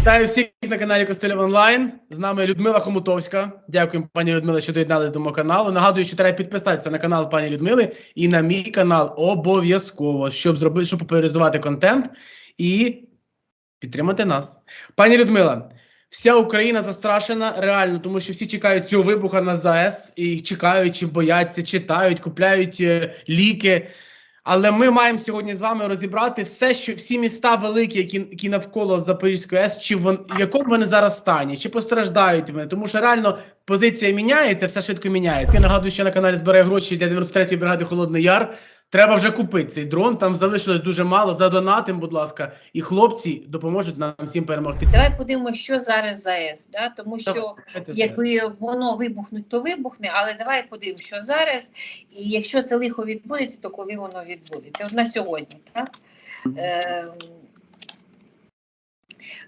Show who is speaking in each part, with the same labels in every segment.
Speaker 1: Вітаю всіх на каналі Костилів Онлайн. З нами Людмила Хомутовська. Дякуємо, пані Людмила, що доєдналися до мого каналу. Нагадую, що треба підписатися на канал пані Людмили і на мій канал обов'язково, щоб зробити, щоб популяризувати контент і підтримати нас. Пані Людмила, вся Україна застрашена реально, тому що всі чекають цього вибуха на ЗАЕС і чекають, чи бояться, читають, купляють е, ліки. Але ми маємо сьогодні з вами розібрати все, що всі міста великі, які, які навколо Запорізької АЕС, чи вон, якому вони зараз стані, чи постраждають вони. Тому що реально позиція міняється, все швидко міняється. Я нагадую, що на каналі збирає гроші для 93-ї бригади Холодний Яр. Треба вже купити цей дрон. Там залишилось дуже мало. Задонатим, будь ласка, і хлопці допоможуть нам всім перемогти.
Speaker 2: Давай подивимося, що зараз ЗАЕС, да? тому що
Speaker 1: Давайте
Speaker 2: якби воно вибухне, то вибухне, але давай подивимося, що зараз, і якщо це лихо відбудеться, то коли воно відбудеться? От на сьогодні, так? Е,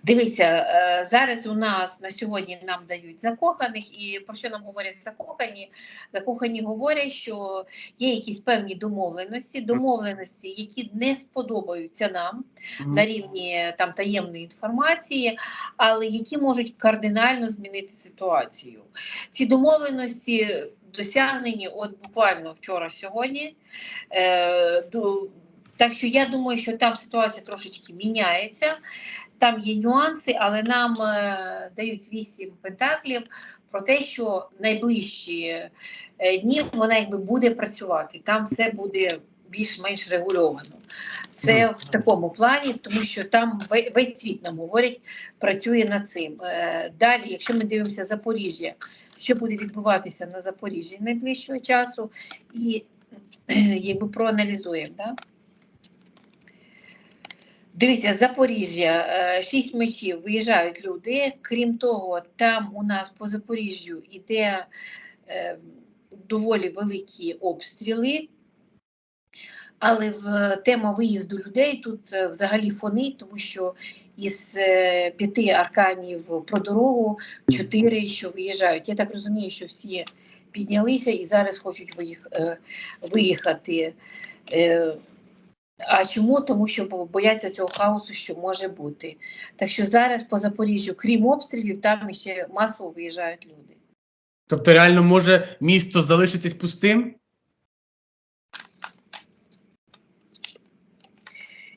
Speaker 2: Дивіться, е, зараз у нас на сьогодні нам дають закоханих, і про що нам говорять закохані? Закохані говорять, що є якісь певні домовленості, домовленості, які не сподобаються нам на рівні там таємної інформації, але які можуть кардинально змінити ситуацію. Ці домовленості досягнені от буквально вчора-сьогодні. Е, до- так що я думаю, що там ситуація трошечки міняється. Там є нюанси, але нам е, дають вісім пентаклів про те, що найближчі е, дні вона якби буде працювати. Там все буде більш-менш регульовано. Це в такому плані, тому що там весь світ нам говорить, працює над цим. Е, Далі, якщо ми дивимося Запоріжжя, що буде відбуватися на Запоріжжі найближчого часу, і якби проаналізуємо. Да? Дивіться, Запоріжжя, е, шість мечів, виїжджають люди. Крім того, там у нас по Запоріжжю йде е, доволі великі обстріли. Але в тема виїзду людей тут е, взагалі фонить, тому що із п'яти арканів про дорогу чотири, що виїжджають. Я так розумію, що всі піднялися і зараз хочуть виїхати. А чому? Тому що бояться цього хаосу, що може бути. Так що зараз по Запоріжжю, крім обстрілів, там ще масово виїжджають люди.
Speaker 1: Тобто, реально може місто залишитись пустим?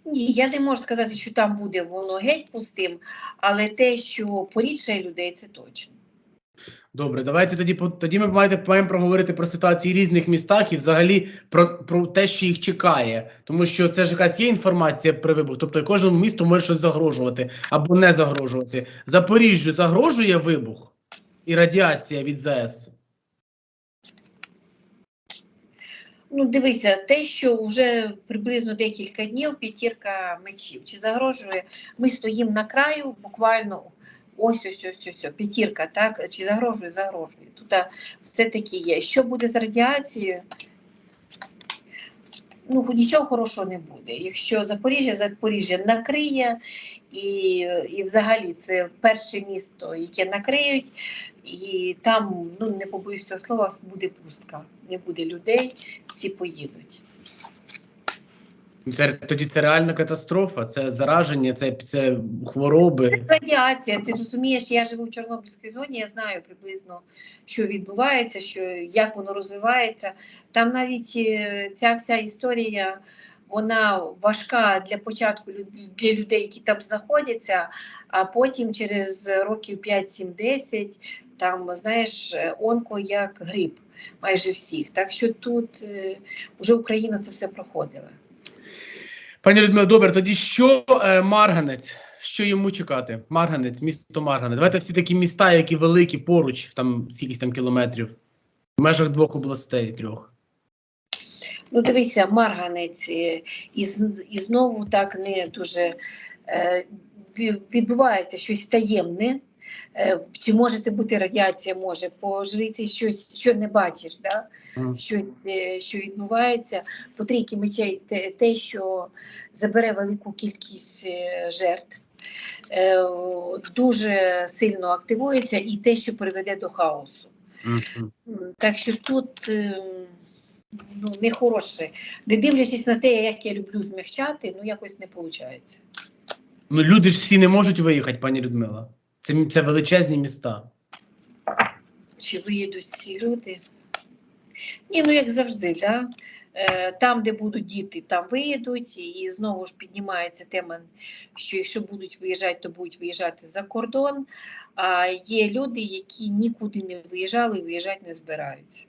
Speaker 2: Ні, я не можу сказати, що там буде воно геть пустим, але те, що порідшає людей, це точно.
Speaker 1: Добре, давайте тоді тоді ми маємо проговорити про ситуації в різних містах і взагалі про, про те, що їх чекає, тому що це ж якась є інформація про вибух. Тобто кожному місту може щось загрожувати або не загрожувати. Запоріжжю загрожує вибух і радіація від ЗАЕС.
Speaker 2: Ну, дивися, те, що вже приблизно декілька днів п'ятірка мечів. Чи загрожує? Ми стоїмо на краю, буквально ось ось ось ось, ось п'ятірка, так? Чи загрожує? Загрожує. Тут все-таки є. Що буде з радіацією? Ну, нічого хорошого не буде. Якщо Запоріжжя, Запоріжжя накриє, і, і взагалі це перше місто, яке накриють, і там, ну не побоюсь цього слова, буде пустка, не буде людей, всі поїдуть.
Speaker 1: Це тоді це реальна катастрофа, це зараження, це, це хвороби.
Speaker 2: Радіація, ти розумієш, я живу в Чорнобильській зоні, я знаю приблизно, що відбувається, що як воно розвивається. Там навіть е, ця вся історія. Вона важка для початку для людей, які там знаходяться, а потім через років 5-7-10 там, знаєш, онко як гриб майже всіх. Так що тут е, вже Україна це все проходила.
Speaker 1: Пані Людмила, добре, тоді що е, Марганець? Що йому чекати? Марганець, місто Марганець. Давайте всі такі міста, які великі поруч, там скільки там кілометрів, в межах двох областей трьох.
Speaker 2: Ну, дивися, марганець, е, і, і знову так не дуже е, відбувається щось таємне. Е, чи може це бути радіація? Може, по жриці щось, що не бачиш, да? Що, е, що відбувається. По трійки мечей те, що забере велику кількість е, жертв. Дуже сильно активується і те, що приведе до хаосу. Так що тут ну, нехороше. Не дивлячись на те, як я люблю змягчати, ну якось не виходить.
Speaker 1: Ну, люди ж всі не можуть виїхати, пані Людмила. Це, це величезні міста.
Speaker 2: Чи виїдуть ці люди? Ні, ну як завжди, да? Е, там, де будуть діти, там виїдуть, і знову ж піднімається тема, що якщо будуть виїжджати, то будуть виїжджати за кордон. А є люди, які нікуди не виїжджали і виїжджати не збираються.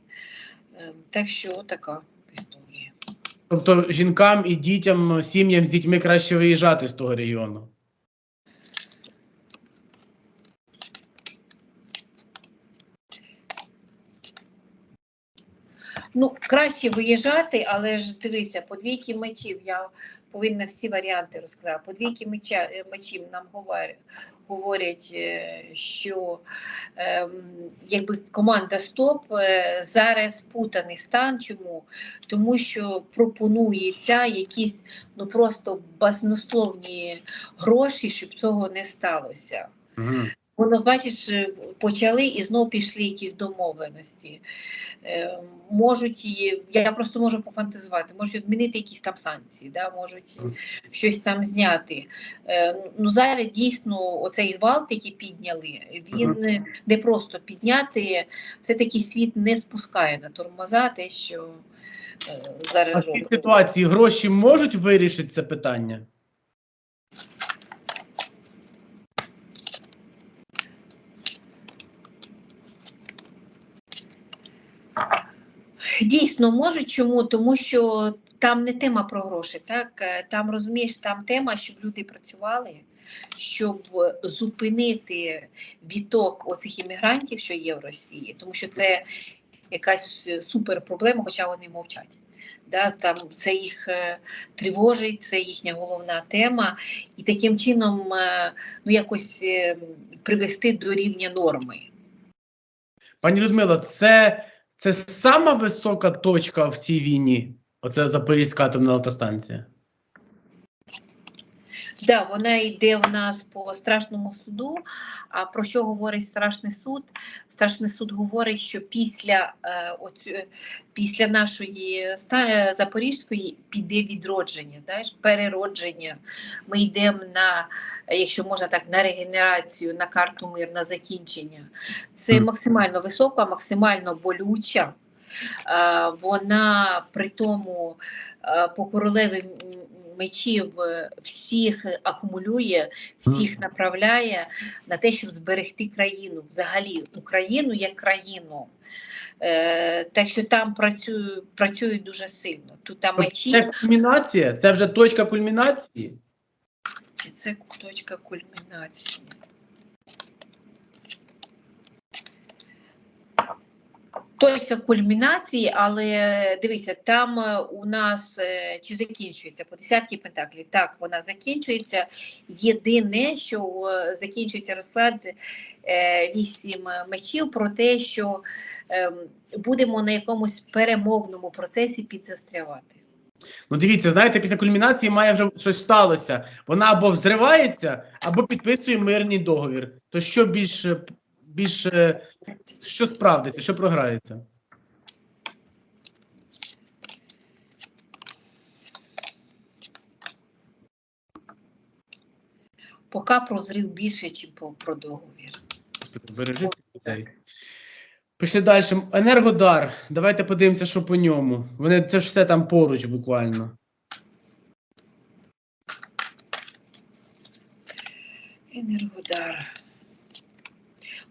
Speaker 2: Е, так що така історія.
Speaker 1: Тобто жінкам і дітям, сім'ям з дітьми краще виїжджати з того регіону.
Speaker 2: Ну, краще виїжджати, але ж дивися, по двійки мечів я повинна всі варіанти розказати. По двійки меча, е, мечів нам говорять, е, що ем, якби команда СТОП е, зараз спутаний стан. Чому? Тому що пропонується якісь ну просто баснословні гроші, щоб цього не сталося.
Speaker 1: Угу.
Speaker 2: Воно, бачиш, е, почали і знов пішли якісь домовленості. Е, можуть я просто можу пофантазувати, можуть відмінити якісь там санкції, да, можуть щось там зняти. Е, ну зараз дійсно оцей гвалт, який підняли, він не просто підняти, все-таки світ не спускає на тормоза те, що е,
Speaker 1: А
Speaker 2: зараз
Speaker 1: в цій ситуації гроші можуть вирішити це питання?
Speaker 2: Дійсно можуть. Чому? Тому що там не тема про гроші, так Е, там розумієш, там тема, щоб люди працювали, щоб зупинити відток оцих іммігрантів, що є в Росії, тому що це якась супер проблема, хоча вони мовчать. Да, там це їх е, тривожить, це їхня головна тема, і таким чином е, ну якось е, привести до рівня норми.
Speaker 1: Пані Людмила, це, це сама висока точка в цій війні. Оце Запорізька атомна електростанція.
Speaker 2: Да, вона йде в нас по страшному суду. А про що говорить страшний суд? Страшний суд говорить, що після, е, оцю, після нашої ста- е, Запорізької піде відродження, знаєш, переродження. Ми йдемо на, е, якщо можна так, на регенерацію, на карту мир, на закінчення. Це максимально висока, максимально болюча. Е, Вона при тому е, по королеві мечів е, всіх акумулює, всіх направляє на те, щоб зберегти країну, взагалі Україну як країну. Е, так що там працюють, працює дуже сильно. Тут там мечі,
Speaker 1: Це кульмінація, це вже точка кульмінації.
Speaker 2: чи це точка кульмінації. Точка кульмінації, але дивися, там е, у нас е, чи закінчується по десятки пентаклів. Так, вона закінчується. Єдине, що е, закінчується розклад вісім мечів про те, що ем, будемо на якомусь перемовному процесі підзастрявати.
Speaker 1: Ну дивіться, знаєте, після кульмінації має вже щось сталося. Вона або взривається, або підписує мирний договір. То що більше, більше що справдиться, що програється?
Speaker 2: Поки про зрив більше, ніж про, про договір.
Speaker 1: Бережи людей. Пішли далі. Енергодар. Давайте подивимося, що по ньому. Вони це ж все там поруч буквально.
Speaker 2: Енергодар.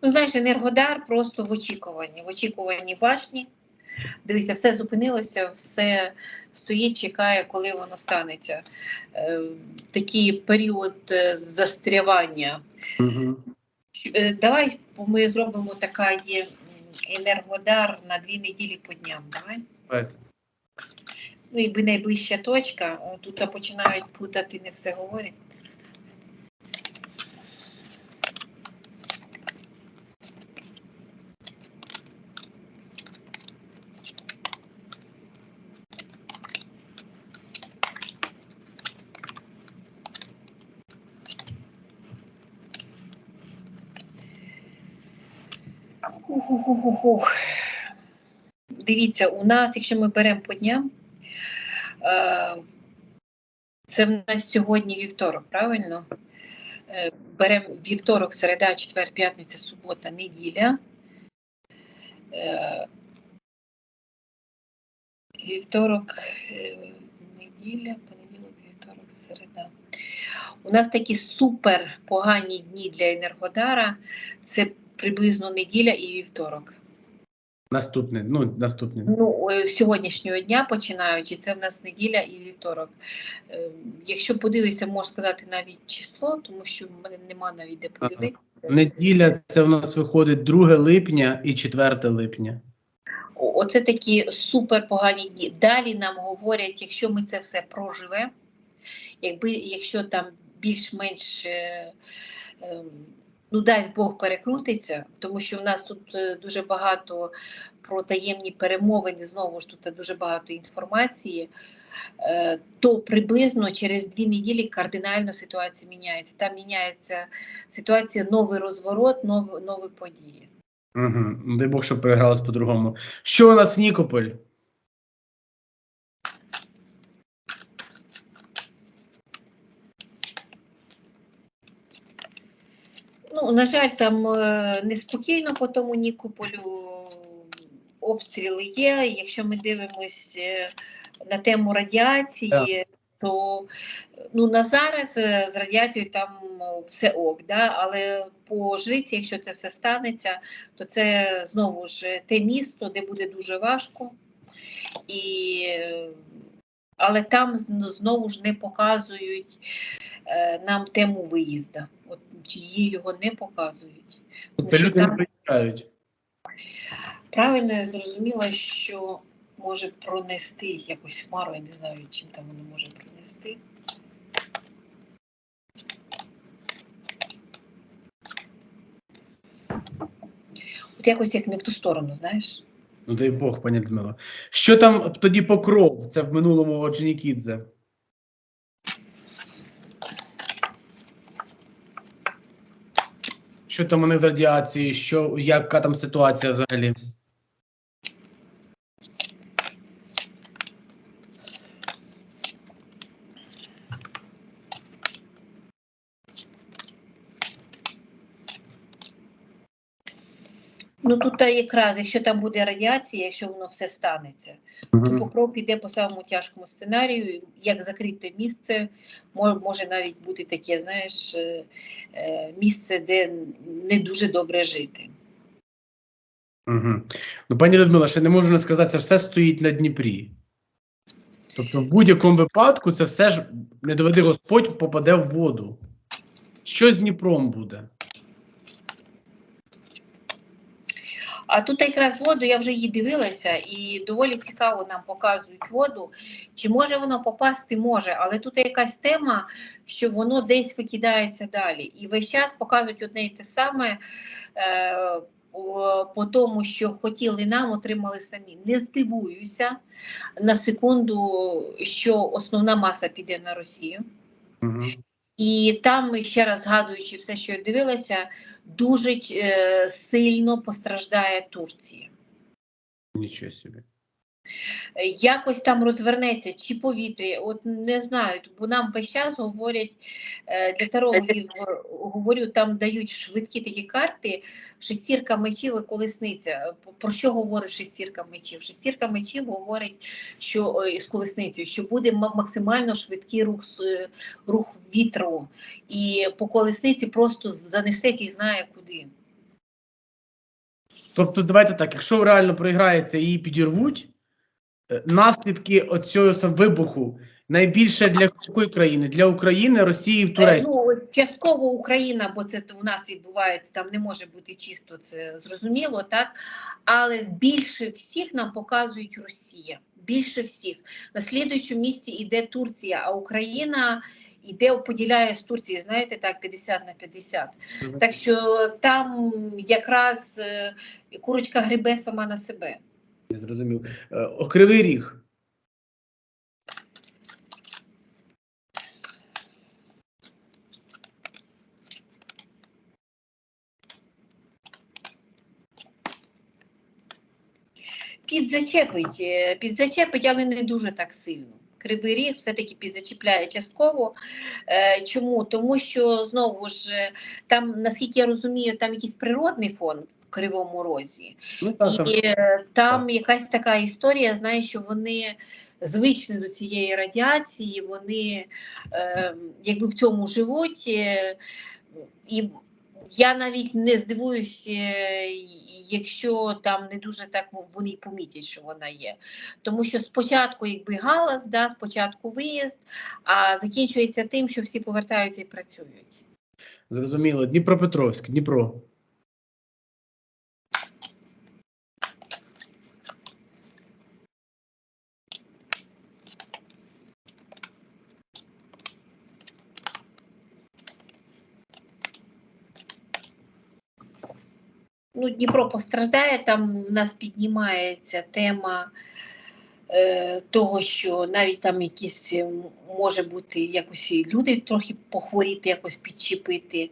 Speaker 2: Ну, знаєш, енергодар просто в очікуванні. В очікуванні башні. Дивися, все зупинилося, все стоїть, чекає, коли воно станеться. Е, такий період е, застрявання.
Speaker 1: Угу.
Speaker 2: Давай ми зробимо така є енергодар на дві неділі по дням. Давай.
Speaker 1: Давайте.
Speaker 2: Ну, якби найближча точка, тут починають путати, не все говорять. Ух-ух-ух-ух. Дивіться, у нас, якщо ми беремо по дням, е, це в нас сьогодні вівторок, правильно? Е, Беремо вівторок, середа, четвер, п'ятниця, субота, неділя. Е, Вівторок, неділя, понеділок, вівторок, середа. У нас такі супер погані дні для Енергодара. Це приблизно неділя і вівторок.
Speaker 1: Наступний, ну, наступний.
Speaker 2: Ну, з сьогоднішнього дня починаючи, це в нас неділя і вівторок. Е, Якщо подивитися, можу сказати навіть число, тому що в мене нема навіть де подивитися.
Speaker 1: Неділя це в нас виходить 2 липня і 4 липня.
Speaker 2: Оце такі супер погані дні. Далі нам говорять, якщо ми це все проживемо, якби якщо там більш-менш е, е, ну дасть Бог перекрутиться, тому що в нас тут е, дуже багато про таємні перемовини, знову ж тут дуже багато інформації. е, То приблизно через дві неділі кардинально ситуація міняється. Там міняється ситуація, новий розворот, нові, нові події.
Speaker 1: Угу. Дай Бог, щоб перегралось по-другому. Що у нас в Нікополь?
Speaker 2: Ну, на жаль, там е, неспокійно по тому Нікополю обстріли є. Якщо ми дивимось е, на тему радіації, то ну, на зараз е, з радіацією там все ок, да? але по жриці, якщо це все станеться, то це знову ж те місто, де буде дуже важко. І, але там знову ж не показують нам тему виїзду. От її його не показують.
Speaker 1: Тобто люди не приїжджають.
Speaker 2: Правильно я зрозуміла, що може пронести якусь хмару, я не знаю, чим там воно може пронести. От якось як не в ту сторону, знаєш?
Speaker 1: Ну дай Бог, пані Людмила. Що там тоді покров? Це в минулому Одженікідзе. Що там вони з радіації, Що, яка там ситуація взагалі?
Speaker 2: Ну тут та якраз, якщо там буде радіація, якщо воно все станеться, то покров піде по самому тяжкому сценарію, як закрите місце, може навіть бути таке, знаєш, е, е, місце, де не дуже добре жити.
Speaker 1: Угу. Ну, пані Людмила, ще не можу не сказати, це все стоїть на Дніпрі. Тобто, в будь-якому випадку це все ж не доведи Господь попаде в воду. Що з Дніпром буде?
Speaker 2: А тут якраз воду я вже її дивилася, і доволі цікаво нам показують воду. Чи може воно попасти? Може, але тут якась тема, що воно десь викидається далі. І весь час показують одне і те саме. Е, по- тому, що хотіли нам, отримали самі. Не здивуюся на секунду, що основна маса піде на Росію.
Speaker 1: Угу.
Speaker 2: І там, ще раз згадуючи все, що я дивилася, дуже е, сильно постраждає Турція.
Speaker 1: Нічого собі.
Speaker 2: Е, Якось там розвернеться чи повітря, от не знаю, бо нам весь час говорять е, для тарологів, е, говорю, там дають швидкі такі карти, шестірка мечів і колесниця. Про що говорить шестірка мечів? Шестірка мечів говорить, що е, з колесницею, що буде максимально швидкий рух с- рух вітру, і по колесниці просто занесе і знає куди.
Speaker 1: Тобто, давайте так, якщо реально проіграється і її підірвуть, е, наслідки оцього вибуху найбільше для якої країни? Для України, Росії,
Speaker 2: Е,
Speaker 1: Туреччини.
Speaker 2: Ну, частково Україна, бо це в нас відбувається, там не може бути чисто, це зрозуміло, так? Але більше всіх нам показують Росія. Більше всіх. На слідуючому місці йде Турція, а Україна йде, поділяє з Турцією, знаєте, так, 50 на 50. Так що там якраз е, курочка грибе сама на себе.
Speaker 1: Я зрозумів. Е, Кривий ріг.
Speaker 2: Підзачепить, е, підзачепить, але не дуже так сильно. Кривий Ріг все-таки підзачіпляє частково. Е, чому? Тому що знову ж там, наскільки я розумію, там якийсь природний фон Кривому Розі.
Speaker 1: Ну, так.
Speaker 2: І е, там якась така історія, знаю, що вони звичні до цієї радіації, вони е, якби в цьому живуть. е, І я навіть не здивуюся, якщо там не дуже так вони помітять, що вона є. Тому що спочатку якби галас, да, спочатку виїзд, а закінчується тим, що всі повертаються і працюють.
Speaker 1: Зрозуміло. Дніпропетровськ, Дніпро.
Speaker 2: ну, Дніпро постраждає, там у нас піднімається тема е, того, що навіть там якісь може бути якось люди трохи похворіти, якось підчепити.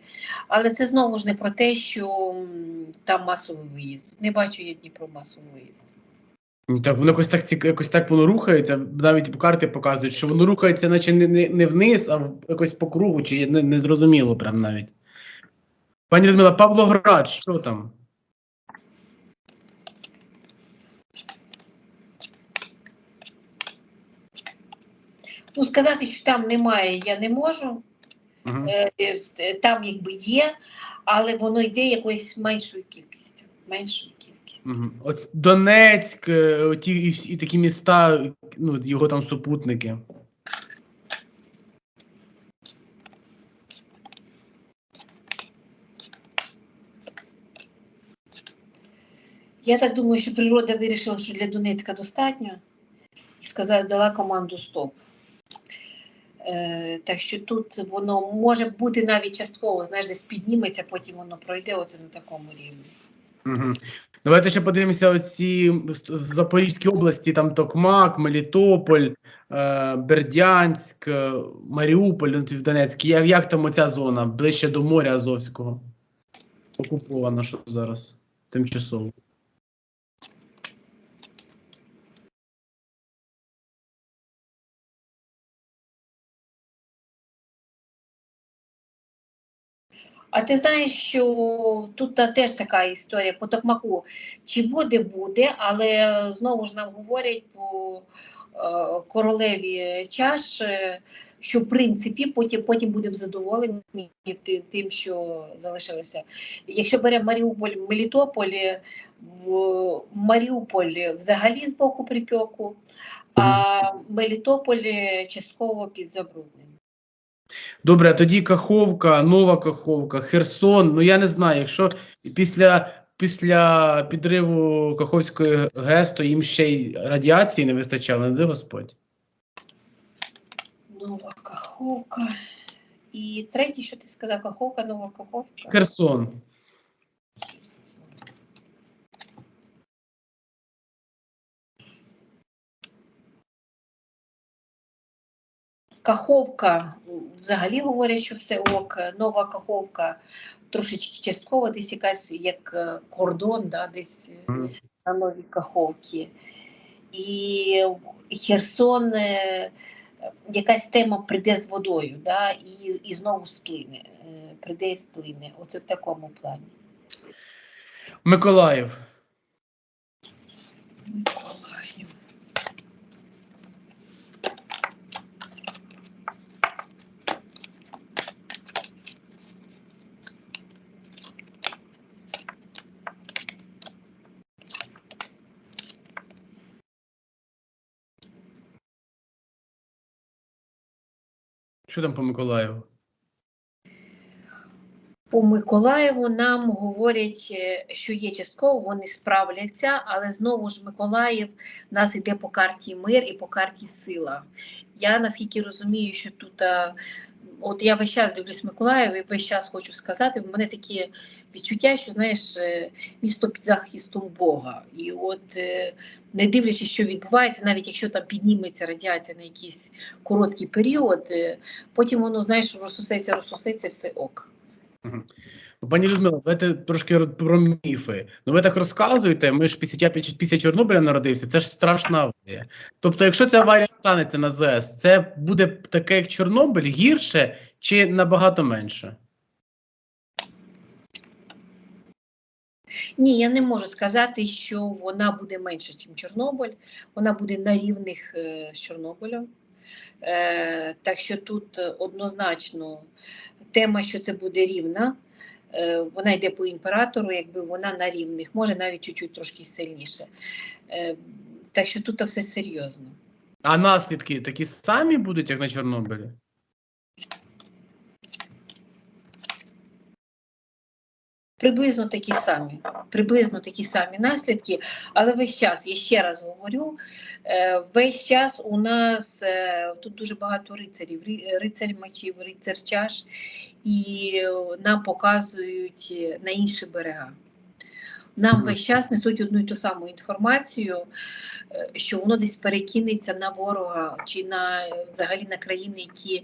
Speaker 2: Але це знову ж не про те, що там масовий виїзд. Не бачу я Дніпро масовий виїзд.
Speaker 1: Ну, Так, воно якось так якось так воно рухається. Навіть карти показують, що воно рухається, наче не, не, не вниз, а в, якось по кругу, чи не, не зрозуміло прям навіть. Пані Людмила, Павлоград, що там?
Speaker 2: Ну, сказати, що там немає, я не можу.
Speaker 1: Угу.
Speaker 2: Там якби є, але воно йде якоюсь меншою кількістю. Меншою кількістю.
Speaker 1: Угу. От Донецьк, оті, і, і такі міста, ну, його там супутники.
Speaker 2: Я так думаю, що природа вирішила, що для Донецька достатньо, і сказала, дала команду стоп. Е, так що тут воно може бути навіть частково, знаєш, десь підніметься, потім воно пройде оце на такому рівні.
Speaker 1: Угу. Давайте ще подивимося оці с- Запорізькі області, там Токмак, Мелітополь, е, Бердянськ, е, Маріуполь, ну, в Донецьк. Як, як там оця зона ближче до моря Азовського? Окупована що зараз тимчасово.
Speaker 2: А ти знаєш, що тут теж така історія по Токмаку. Чи буде, буде, але знову ж нам говорять по е, королеві чаш, е, що в принципі потім, потім будемо задоволені тим, що залишилося. Якщо беремо Маріуполь, Мелітополь, е, Маріуполь взагалі з боку припеку, а Мелітополь частково під забрудненням.
Speaker 1: Добре, а тоді Каховка, Нова Каховка, Херсон. Ну я не знаю, якщо після, після підриву Каховської ГЕС, то їм ще й радіації не вистачало, не дай Господь.
Speaker 2: Нова Каховка. І третій, що ти сказав, Каховка, Нова Каховка.
Speaker 1: Херсон.
Speaker 2: Каховка взагалі говорять, що все ок. Нова Каховка трошечки частково, десь якась як е, кордон, да, десь
Speaker 1: Мгм.
Speaker 2: на новій Каховці. І Херсон, е, якась тема прийде з водою, да, і, і знову сплине. Прийде і сплине. Оце в такому плані.
Speaker 1: Миколаїв. Що там по Миколаєву?
Speaker 2: По Миколаєву нам говорять, е, що є частково, вони справляться, але знову ж Миколаїв в нас йде по карті мир і по карті сила. Я наскільки розумію, що тут, от я весь час дивлюсь Миколаїв і весь час хочу сказати, в мене такі відчуття, що знаєш, е, місто під захистом Бога. І от е, не дивлячись, що відбувається, навіть якщо там підніметься радіація на якийсь короткий період, е, потім воно, знаєш, розсусеться, розсусеться, все ок.
Speaker 1: Ну, Пані Людмила, давайте трошки ро- про міфи. Ну ви так розказуєте, ми ж після, після Чорнобиля народився, це ж страшна аварія. Тобто, якщо ця аварія станеться на ЗС, це буде таке, як Чорнобиль, гірше чи набагато менше?
Speaker 2: Ні, я не можу сказати, що вона буде менше, ніж Чорнобиль. Вона буде на рівних е, з Чорнобилем. Е, так що тут однозначно тема, що це буде рівна, е, вона йде по імператору, якби вона на рівних, може навіть чуть-чуть трошки сильніше. Так що тут все серйозно.
Speaker 1: А наслідки такі самі будуть, як на Чорнобилі?
Speaker 2: Приблизно такі самі, приблизно такі самі наслідки, але весь час, я ще раз говорю, е, весь час у нас е, тут дуже багато рицарів, рі- рицар мечів, рицар чаш, і е, нам показують на інші берега. Нам весь час несуть одну і ту саму інформацію, що воно десь перекинеться на ворога чи на взагалі на країни, які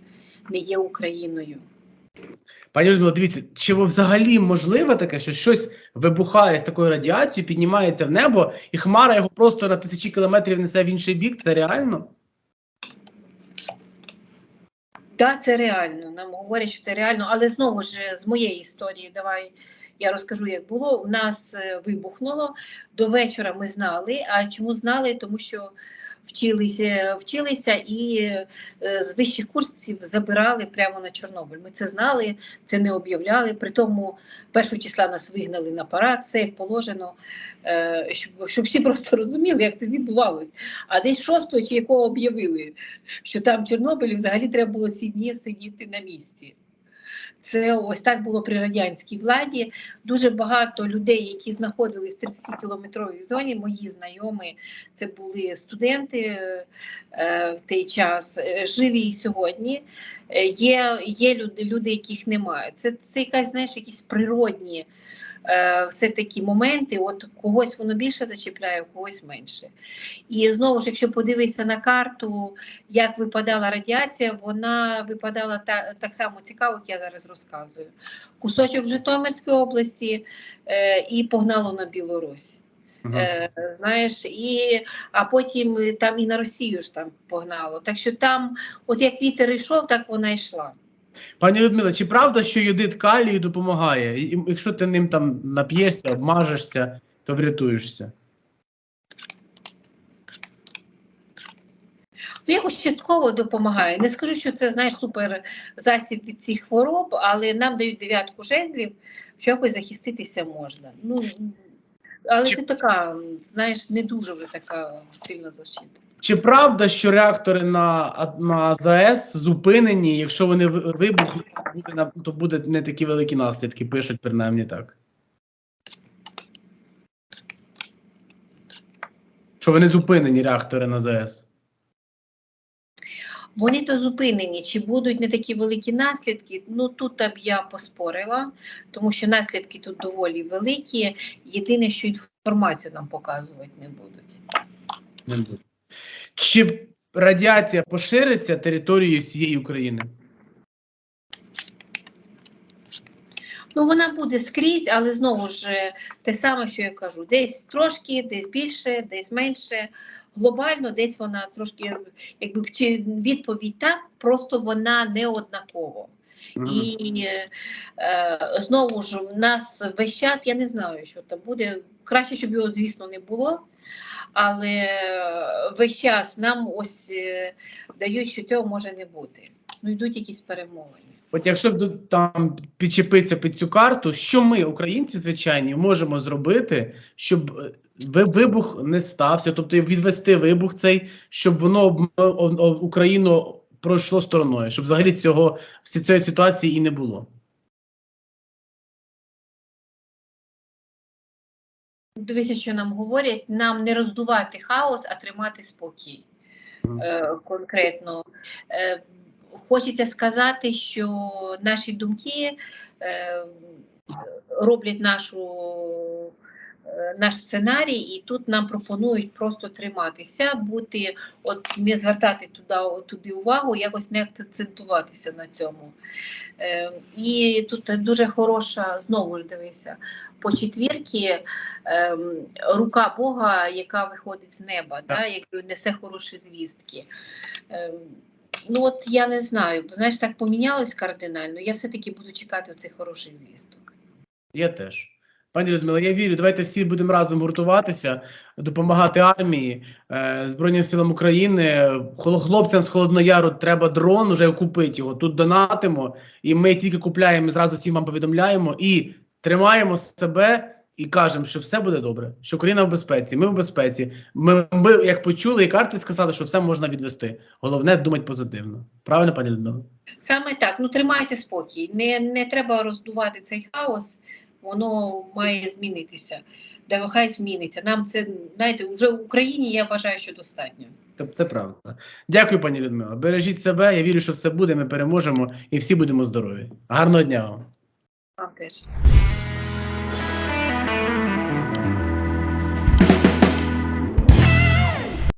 Speaker 2: не є Україною.
Speaker 1: Пані Людмила, дивіться, чи взагалі можливо таке, що щось вибухає з такою радіацією, піднімається в небо, і хмара його просто на тисячі кілометрів несе в інший бік? Це реально?
Speaker 2: Так, це реально. Нам говорять, що це реально, але знову ж з моєї історії, давай я розкажу, як було. У нас е, вибухнуло до вечора. Ми знали. А чому знали? Тому що вчилися, вчилися і е, з вищих курсів забирали прямо на Чорнобиль. Ми це знали, це не об'являли. При тому першого числа нас вигнали на парад, все як положено, е, щоб, щоб всі просто розуміли, як це відбувалось. А десь шостого чи якого об'явили, що там Чорнобилі взагалі треба було ці дні сидіти на місці. Це ось так було при радянській владі. Дуже багато людей, які знаходились в 30-кілометровій зоні, мої знайомі, це були студенти е, в той час, е, живі і сьогодні. Е, є є люди, люди, яких немає. Це, це якась, знаєш, якісь природні е, все-таки моменти. От когось воно більше зачіпляє, когось менше. І знову ж, якщо подивитися на карту, як випадала радіація, вона випадала та, так само цікаво, як я зараз розказую. Кусочок в Житомирській області е, і погнало на Білорусь.
Speaker 1: Мгм.
Speaker 2: Е, знаєш, і, а потім там і на Росію ж там погнало. Так що там, от як вітер йшов, так вона йшла.
Speaker 1: Пані Людмила, чи правда, що йодит калію допомагає? І- Якщо ти ним там нап'єшся, обмажешся, то врятуєшся.
Speaker 2: Ну, якось частково допомагає. Не скажу, що це знаєш супер засіб від цих хвороб, але нам дають дев'ятку жезлів, що якось захиститися можна. Ну, але
Speaker 1: Чи-
Speaker 2: це така, знаєш, не дуже вже така сильна защита.
Speaker 1: Чи правда, що реактори на, на ЗАЕС зупинені, якщо вони ви- вибухнуть, то буде, не такі великі наслідки, пишуть принаймні так. Що вони зупинені, реактори на ЗАЕС.
Speaker 2: Вони то зупинені, чи будуть не такі великі наслідки? Ну тут б я поспорила, тому що наслідки тут доволі великі. Єдине, що інформацію нам показувати не будуть.
Speaker 1: Не буде. Чи радіація пошириться територією всієї України?
Speaker 2: Ну, вона буде скрізь, але знову ж е, те саме, що я кажу: десь трошки, десь більше, десь менше. Глобально, десь вона трошки, якби відповідь так, просто вона не однакова. І е, е, знову ж в нас весь час, я не знаю, що там буде. Краще, щоб його, звісно, не було. Але е, весь час нам ось е, дають, що цього може не бути. Ну, йдуть якісь перемовини.
Speaker 1: От якщо б там підчепитися під цю карту, що ми, українці, звичайні, можемо зробити, щоб е, ви- вибух не стався, тобто відвести вибух цей, щоб воно Україну пройшло стороною, щоб взагалі цього всі- цієї ситуації і не було.
Speaker 2: Дивіться, що нам говорять: нам не роздувати хаос, а тримати спокій. Е, конкретно. Е, хочеться сказати, що наші думки е, роблять нашу наш сценарій, і тут нам пропонують просто триматися, бути, от не звертати туди, туди увагу, якось не акцентуватися на цьому. Е, і тут дуже хороша, знову ж дивися, по четвірки ем, рука Бога, яка виходить з неба, да, яка несе хороші звістки. Ем, ну от я не знаю, бо знаєш, так помінялось кардинально. Я все-таки буду чекати цих хороших звісток.
Speaker 1: Я теж. Пані Людмила, я вірю, давайте всі будемо разом гуртуватися, допомагати армії, е, Збройним силам України. Хлопцям з Холодного Яру треба дрон, вже купити його. Тут донатимо, і ми тільки купляємо, і зразу всім вам повідомляємо і тримаємо себе і кажемо, що все буде добре, що Україна в безпеці, ми в безпеці. Ми, ми як почули, і карти сказали, що все можна відвести. Головне думати позитивно. Правильно, пані Людмила?
Speaker 2: Саме так, ну тримайте спокій. Не, не треба роздувати цей хаос, воно має змінитися. Де хай зміниться. Нам це, знаєте, вже в Україні я вважаю, що достатньо.
Speaker 1: Тобто це правда. Дякую, пані Людмила. Бережіть себе. Я вірю, що все буде. Ми переможемо і всі будемо здорові. Гарного дня вам.
Speaker 2: Вам теж.